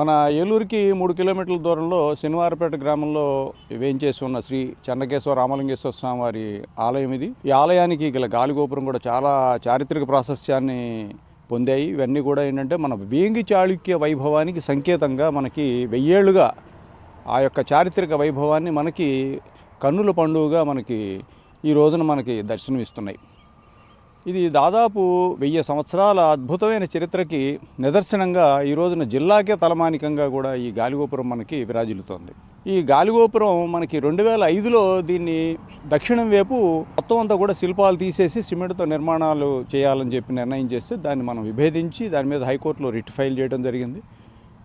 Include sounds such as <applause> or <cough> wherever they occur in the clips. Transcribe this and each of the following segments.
మన ఏలూరుకి మూడు కిలోమీటర్ల దూరంలో శనివారపేట గ్రామంలో వేయించేసి ఉన్న శ్రీ చెన్నకేశ్వర రామలింగేశ్వర స్వామి వారి ఆలయం ఇది. ఈ ఆలయానికి గల గాలిగోపురం కూడా చాలా చారిత్రక ప్రాశస్త్యాన్ని పొందాయి. ఇవన్నీ కూడా ఏంటంటే మన వేంగి చాళుక్య వైభవానికి సంకేతంగా మనకి వెయ్యేళ్ళుగా ఆ యొక్క చారిత్రక వైభవాన్ని మనకి కన్నుల పండుగగా మనకి ఈ రోజున మనకి దర్శనమిస్తున్నాయి. ఇది దాదాపు వెయ్యి సంవత్సరాల అద్భుతమైన చరిత్రకి నిదర్శనంగా ఈ రోజున జిల్లాకే తలమానికంగా కూడా ఈ గాలిగోపురం మనకి విరాజిల్లుతోంది. ఈ గాలిగోపురం మనకి రెండు వేల ఐదులో దీన్ని దక్షిణం వైపు మొత్తం అంతా కూడా శిల్పాలు తీసేసి సిమెంట్తో నిర్మాణాలు చేయాలని చెప్పి నిర్ణయం చేస్తే దాన్ని మనం విభేదించి దాని మీద హైకోర్టులో రిట్ ఫైల్ చేయడం జరిగింది.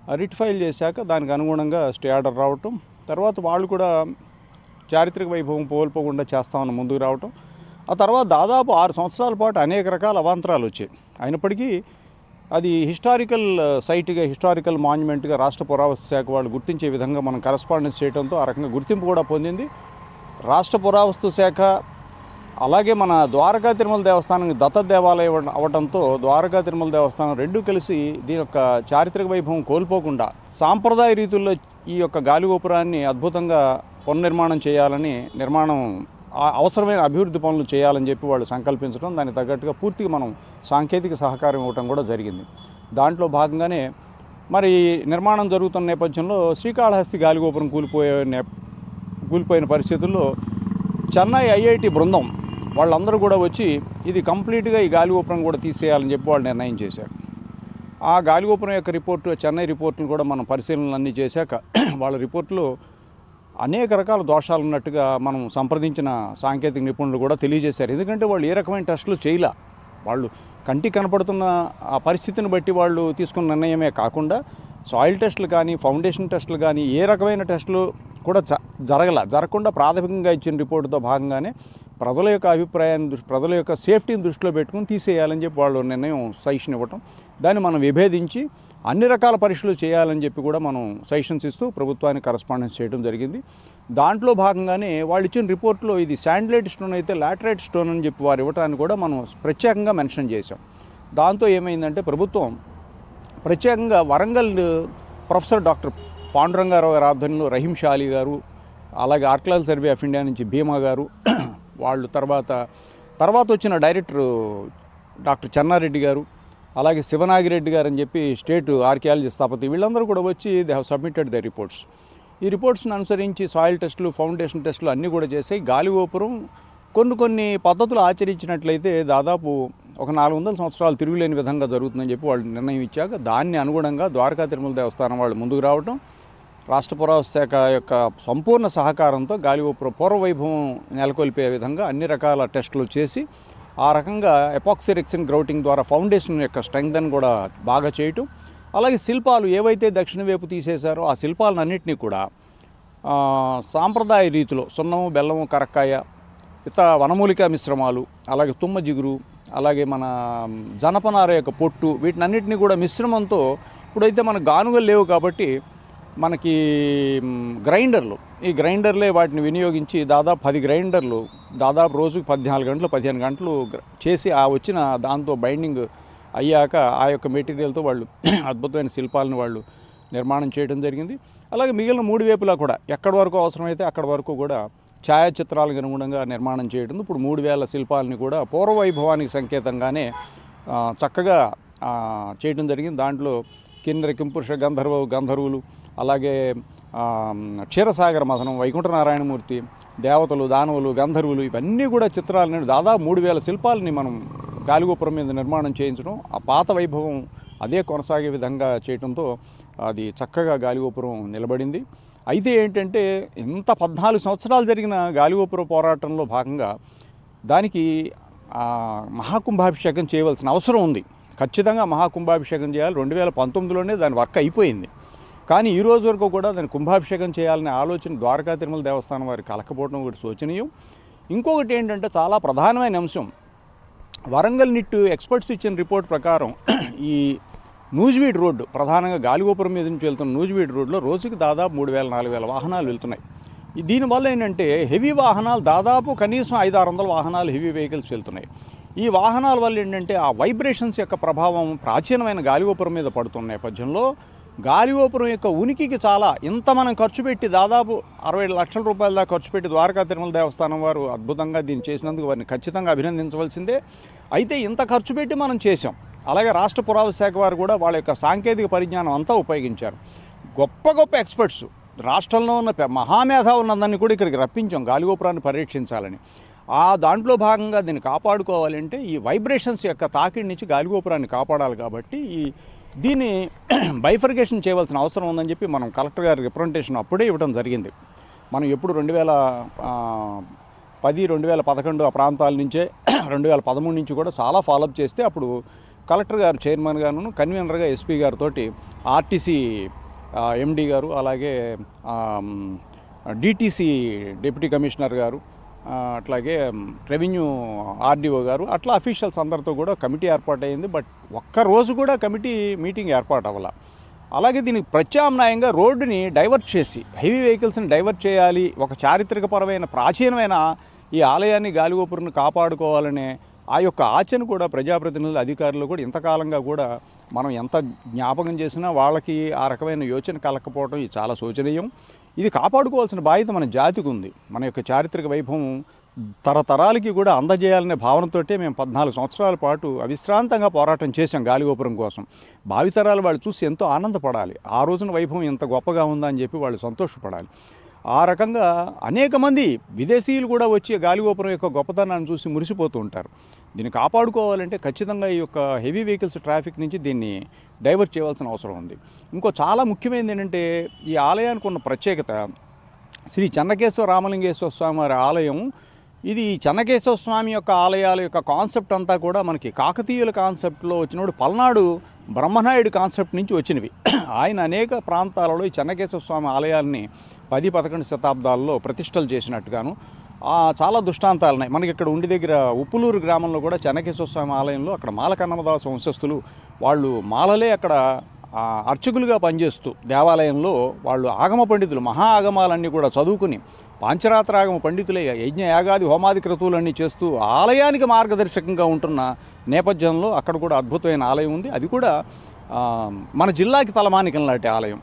ఆ రిట్ ఫైల్ చేశాక దానికి అనుగుణంగా స్టే ఆర్డర్ రావటం తర్వాత వాళ్ళు కూడా చారిత్రక వైభవం పోల్పోకుండా చేస్తామని ముందుకు రావటం ఆ తర్వాత దాదాపు ఆరు సంవత్సరాల పాటు అనేక రకాల అవాంతరాలు వచ్చాయి. అయినప్పటికీ అది హిస్టారికల్ సైట్గా హిస్టారికల్ మాన్యుమెంట్గా రాష్ట్ర పురావస్తు శాఖ వాళ్ళు గుర్తించే విధంగా మనం కరస్పాండెన్స్ చేయడంతో ఆ రకంగా గుర్తింపు కూడా పొందింది. రాష్ట్ర పురావస్తు శాఖ అలాగే మన ద్వారకా తిరుమల దేవస్థానం దత్త దేవాలయం అవడంతో ద్వారకా తిరుమల దేవస్థానం రెండూ కలిసి దీని యొక్క చారిత్రక వైభవం కోల్పోకుండా సాంప్రదాయ రీతుల్లో ఈ యొక్క గాలిగోపురాన్ని అద్భుతంగా పునర్నిర్మాణం చేయాలని నిర్మాణం అవసరమైన అభివృద్ధి పనులు చేయాలని చెప్పి వాళ్ళు సంకల్పించడం దానికి తగ్గట్టుగా పూర్తిగా మనం సాంకేతిక సహకారం ఇవ్వటం కూడా జరిగింది. దాంట్లో భాగంగానే మరి నిర్మాణం జరుగుతున్న నేపథ్యంలో శ్రీకాళహస్తి గాలిగోపురం కూలిపోయే నే కూలిపోయిన పరిస్థితుల్లో చెన్నై ఐఐటి బృందం వాళ్ళందరూ కూడా వచ్చి ఇది కంప్లీట్గా ఈ గాలిగోపురం కూడా తీసేయాలని చెప్పి వాళ్ళు నిర్ణయం చేశారు. ఆ గాలిగోపురం యొక్క రిపోర్టు చెన్నై రిపోర్టును కూడా మనం పరిశీలనలు అన్నీ చేశాక వాళ్ళ రిపోర్టులో అనేక రకాల దోషాలు ఉన్నట్టుగా మనం సంప్రదించిన సాంకేతిక నిపుణులు కూడా తెలియజేశారు. ఎందుకంటే వాళ్ళు ఏ రకమైన టెస్టులు చేయలే. వాళ్ళు కంటి కనపడుతున్న ఆ పరిస్థితిని బట్టి వాళ్ళు తీసుకున్న నిర్ణయమే కాకుండా సాయిల్ టెస్టులు కానీ ఫౌండేషన్ టెస్టులు కానీ ఏ రకమైన టెస్టులు కూడా జ జరగల. జరగకుండా ప్రాథమికంగా ఇచ్చిన రిపోర్టుతో భాగంగానే ప్రజల యొక్క అభిప్రాయాన్ని దృష్టి ప్రజల యొక్క సేఫ్టీని దృష్టిలో పెట్టుకుని తీసేయాలని చెప్పి వాళ్ళు నిర్ణయం సజెషన్ ఇవ్వటం. దాన్ని మనం విభేదించి అన్ని రకాల పరీక్షలు చేయాలని చెప్పి కూడా మనం సజెషన్స్ ఇస్తూ ప్రభుత్వానికి కరస్పాండెన్స్ చేయడం జరిగింది. దాంట్లో భాగంగానే వాళ్ళు ఇచ్చిన రిపోర్ట్లో ఇది శాండిలైట్ స్టోన్ అయితే లాటరైట్ స్టోన్ అని చెప్పి వారు ఇవ్వటాన్ని కూడా మనం ప్రత్యేకంగా మెన్షన్ చేశాం. దాంతో ఏమైందంటే ప్రభుత్వం ప్రత్యేకంగా వరంగల్ ప్రొఫెసర్ డాక్టర్ పాండురంగారావు గారి ఆధ్వర్యంలో రహీం షాలీ గారు అలాగే ఆర్కలాల్ సర్వే ఆఫ్ ఇండియా నుంచి భీమా గారు వాళ్ళు తర్వాత తర్వాత వచ్చిన డైరెక్టర్ డాక్టర్ చెన్నారెడ్డి గారు అలాగే శివనాగిరెడ్డి గారు అని చెప్పి స్టేట్ ఆర్కియాలజీ స్థాపతి వీళ్ళందరూ కూడా వచ్చి they have submitted the reports ఈ రిపోర్ట్స్ని అనుసరించి సాయిల్ టెస్టులు ఫౌండేషన్ టెస్టులు అన్నీ కూడా చేసి గాలి గోపురం కొన్ని కొన్ని పద్ధతులు ఆచరించినట్లయితే దాదాపు ఒక నాలుగు వందల సంవత్సరాలు తిరుగులేని విధంగా జరుగుతుందని చెప్పి వాళ్ళు నిర్ణయం ఇచ్చాక దాన్ని అనుగుణంగా ద్వారకా తిరుమల దేవస్థానం వాళ్ళు ముందుకు రావటం రాష్ట్ర పురావస్తు శాఖ యొక్క సంపూర్ణ సహకారంతో గాలిగోపురం పూర్వ వైభవం నెలకొల్పే విధంగా అన్ని రకాల టెస్టులు చేసి ఆ రకంగా ఎపాక్సీ రెక్సిన్ గ్రౌటింగ్ ద్వారా ఫౌండేషన్ యొక్క స్ట్రెంగ్త్ కూడా బాగా చేయటం అలాగే శిల్పాలు ఏవైతే దక్షిణ వైపు తీసేశారో ఆ శిల్పాలన్నింటినీ కూడా సాంప్రదాయ రీతిలో సున్నము బెల్లము కరక్కాయ ఇతర వనమూలిక మిశ్రమాలు అలాగే తుమ్మ జిగురు అలాగే మన జనపనార యొక్క పొట్టు వీటినన్నిటిని కూడా మిశ్రమంతో ఇప్పుడైతే మన గానుగలు లేవు కాబట్టి మనకి గ్రైండర్లు. ఈ గ్రైండర్లే వాటిని వినియోగించి దాదాపు పది గ్రైండర్లు దాదాపు రోజుకు పద్నాలుగు గంటలు పదిహేను గంటలు చేసి ఆ వచ్చిన దాంతో బైండింగ్ అయ్యాక ఆ యొక్క మెటీరియల్తో వాళ్ళు <clears throat> అద్భుతమైన శిల్పాలను వాళ్ళు నిర్మాణం చేయడం జరిగింది. అలాగే మిగిలిన మూడు వైపులా కూడా ఎక్కడి వరకు అవసరమైతే అక్కడి వరకు కూడా ఛాయాచిత్రాలకు అనుగుణంగా నిర్మాణం చేయడం ఇప్పుడు మూడు వేల శిల్పాలని కూడా పూర్వ వైభవానికి సంకేతంగానే చక్కగా చేయడం జరిగింది. దాంట్లో కిన్నెర కింపురుష గంధర్వ గంధర్వులు అలాగే క్షీరసాగర మథనం వైకుంఠనారాయణమూర్తి దేవతలు దానవులు గంధర్వులు ఇవన్నీ కూడా చిత్రాలను దాదాపు మూడు వేల శిల్పాలని మనం గాలిగోపురం మీద నిర్మాణం చేయించడం ఆ పాత వైభవం అదే కొనసాగే విధంగా చేయడంతో అది చక్కగా గాలిగోపురం నిలబడింది. అయితే ఏంటంటే ఇంత పద్నాలుగు సంవత్సరాలు జరిగిన గాలిగోపురం పోరాటంలో భాగంగా దానికి మహాకుంభాభిషేకం చేయవలసిన అవసరం ఉంది. ఖచ్చితంగా మహాకుంభాభిషేకం చేయాలి. రెండు వేల పంతొమ్మిదిలోనే దాని వర్క్ అయిపోయింది. కానీ ఈ రోజు వరకు కూడా దాన్ని కుంభాభిషేకం చేయాలనే ఆలోచన ద్వారకా తిరుమల దేవస్థానం వారికి కలకపోవడం ఒకటి శోచనీయం. ఇంకొకటి ఏంటంటే చాలా ప్రధానమైన అంశం. వరంగల్ నిట్టు ఎక్స్పర్ట్స్ ఇచ్చిన రిపోర్ట్ ప్రకారం ఈ నూజివీడ్ రోడ్డు ప్రధానంగా గాలిగోపురం మీద నుంచి వెళ్తున్న నూజివీడ్ రోడ్లో రోజుకి దాదాపు మూడు వేల నాలుగు వేల వాహనాలు వెళ్తున్నాయి. దీనివల్ల ఏంటంటే హెవీ వాహనాలు దాదాపు కనీసం ఐదు ఆరు వందల వాహనాలు హెవీ వెహికల్స్ వెళ్తున్నాయి. ఈ వాహనాల వల్ల ఏంటంటే ఆ వైబ్రేషన్స్ యొక్క ప్రభావం ప్రాచీనమైన గాలిగోపురం మీద పడుతున్న నేపథ్యంలో గాలిగోపురం యొక్క ఉనికికి చాలా ఇంత మనం ఖర్చు పెట్టి దాదాపు అరవై లక్షల రూపాయల దాకా ఖర్చు పెట్టి ద్వారకా తిరుమల దేవస్థానం వారు అద్భుతంగా దీన్ని చేసినందుకు వారిని ఖచ్చితంగా అభినందించవలసిందే. అయితే ఇంత ఖర్చు పెట్టి మనం చేసాం అలాగే రాష్ట్ర పురావస్తు శాఖ వారు కూడా వాళ్ళ యొక్క సాంకేతిక పరిజ్ఞానం అంతా ఉపయోగించారు. గొప్ప గొప్ప ఎక్స్పర్ట్స్ రాష్ట్రంలో ఉన్న పె- ఉన్నదాన్ని కూడా ఇక్కడికి రప్పించాం గాలిగోపురాన్ని పరీక్షించాలని ఆ దాంట్లో భాగంగా దీన్ని కాపాడుకోవాలంటే ఈ వైబ్రేషన్స్ యొక్క తాకిడి నుంచి గాలిగోపురాన్ని కాపాడాలి కాబట్టి ఈ దీన్ని <clears throat> బైఫర్గేషన్ చేయవలసిన అవసరం ఉందని చెప్పి మనం కలెక్టర్ గారి రిప్రజెంటేషన్ అప్పుడే ఇవ్వడం జరిగింది. మనం ఎప్పుడు రెండు వేల పది రెండు వేల పదకొండు ఆ ప్రాంతాల నుంచే <clears throat> రెండు వేల పదమూడు నుంచి కూడా చాలా ఫాలోఅప్ చేస్తే అప్పుడు కలెక్టర్ గారు చైర్మన్ గాను కన్వీనర్గా ఎస్పీ గారితో ఆర్టీసీ ఎండి గారు అలాగే డిటీసీ డిప్యూటీ కమిషనర్ గారు అట్లాగే రెవెన్యూ ఆర్డీఓ గారు అట్లా అఫీషియల్స్ అందరితో కూడా కమిటీ ఏర్పాటైంది బట్ ఒక్క రోజు కూడా కమిటీ మీటింగ్ ఏర్పాటు అవ్వాల అలాగే దీనికి ప్రత్యామ్నాయంగా రోడ్డుని డైవర్ట్ చేసి హెవీ వెహికల్స్ని డైవర్ట్ చేయాలి ఒక చారిత్రకపరమైన ప్రాచీనమైన ఈ ఆలయాన్ని గాలిగోపురను కాపాడుకోవాలనే ఆ యొక్క ఆచరణ కూడా ప్రజాప్రతినిధులు అధికారులు కూడా ఇంతకాలంగా కూడా మనం ఎంత జ్ఞాపకం చేసినా వాళ్ళకి ఆ రకమైన యోచన కలకపోవడం ఇది చాలా శోచనీయం. ఇది కాపాడుకోవాల్సిన బాధ్యత మన జాతికి ఉంది. మన యొక్క చారిత్రక వైభవం తరతరాలకి కూడా అందజేయాలనే భావనతోటే మేము పద్నాలుగు సంవత్సరాల పాటు అవిశ్రాంతంగా పోరాటం చేశాం గాలిగోపురం కోసం. భావితరాలు వాళ్ళు చూసి ఎంతో ఆనందపడాలి. ఆ రోజున వైభవం ఎంత గొప్పగా ఉందా అని చెప్పి వాళ్ళు సంతోషపడాలి. ఆ రకంగా అనేక మంది విదేశీయులు కూడా వచ్చి గాలిగోపురం యొక్క గొప్పతనాన్ని చూసి మురిసిపోతూ ఉంటారు. దీన్ని కాపాడుకోవాలంటే ఖచ్చితంగా ఈ యొక్క హెవీ వెహికల్స్ ట్రాఫిక్ నుంచి దీన్ని డైవర్ట్ చేయవలసిన అవసరం ఉంది. ఇంకో చాలా ముఖ్యమైనది ఏంటంటే ఈ ఆలయానికి ఉన్న ప్రత్యేకత శ్రీ చెన్నకేశ్వర రామలింగేశ్వర స్వామి వారి ఆలయం. ఇది ఈ చెన్నకేశ్వర స్వామి యొక్క ఆలయాల యొక్క కాన్సెప్ట్ అంతా కూడా మనకి కాకతీయుల కాన్సెప్ట్లో వచ్చినప్పుడు పల్నాడు బ్రహ్మనాయుడు కాన్సెప్ట్ నుంచి వచ్చినవి. ఆయన అనేక ప్రాంతాలలో ఈ చెన్నకేశ్వర స్వామి ఆలయాల్ని పది పదకొండు శతాబ్దాల్లో ప్రతిష్టలు చేసినట్టుగాను చాలా దృష్టాంతాలు ఉన్నాయి మనకి ఇక్కడ ఉండి దగ్గర ఉప్పులూరు గ్రామంలో కూడా చెన్నకేశ్వర స్వామి ఆలయంలో అక్కడ మాలకన్నమదాస వంశస్థులు వాళ్ళు మాలలే అక్కడ అర్చకులుగా పనిచేస్తూ దేవాలయంలో వాళ్ళు ఆగమ పండితులు మహా ఆగమాలన్నీ కూడా చదువుకుని పాంచరాత్రాగమ పండితులే యజ్ఞ యాగాది హోమాది క్రతువులన్నీ చేస్తూ ఆలయానికి మార్గదర్శకంగా ఉంటున్న నేపథ్యంలో అక్కడ కూడా అద్భుతమైన ఆలయం ఉంది. అది కూడా మన జిల్లాకి తలమానికం లాంటి ఆలయం.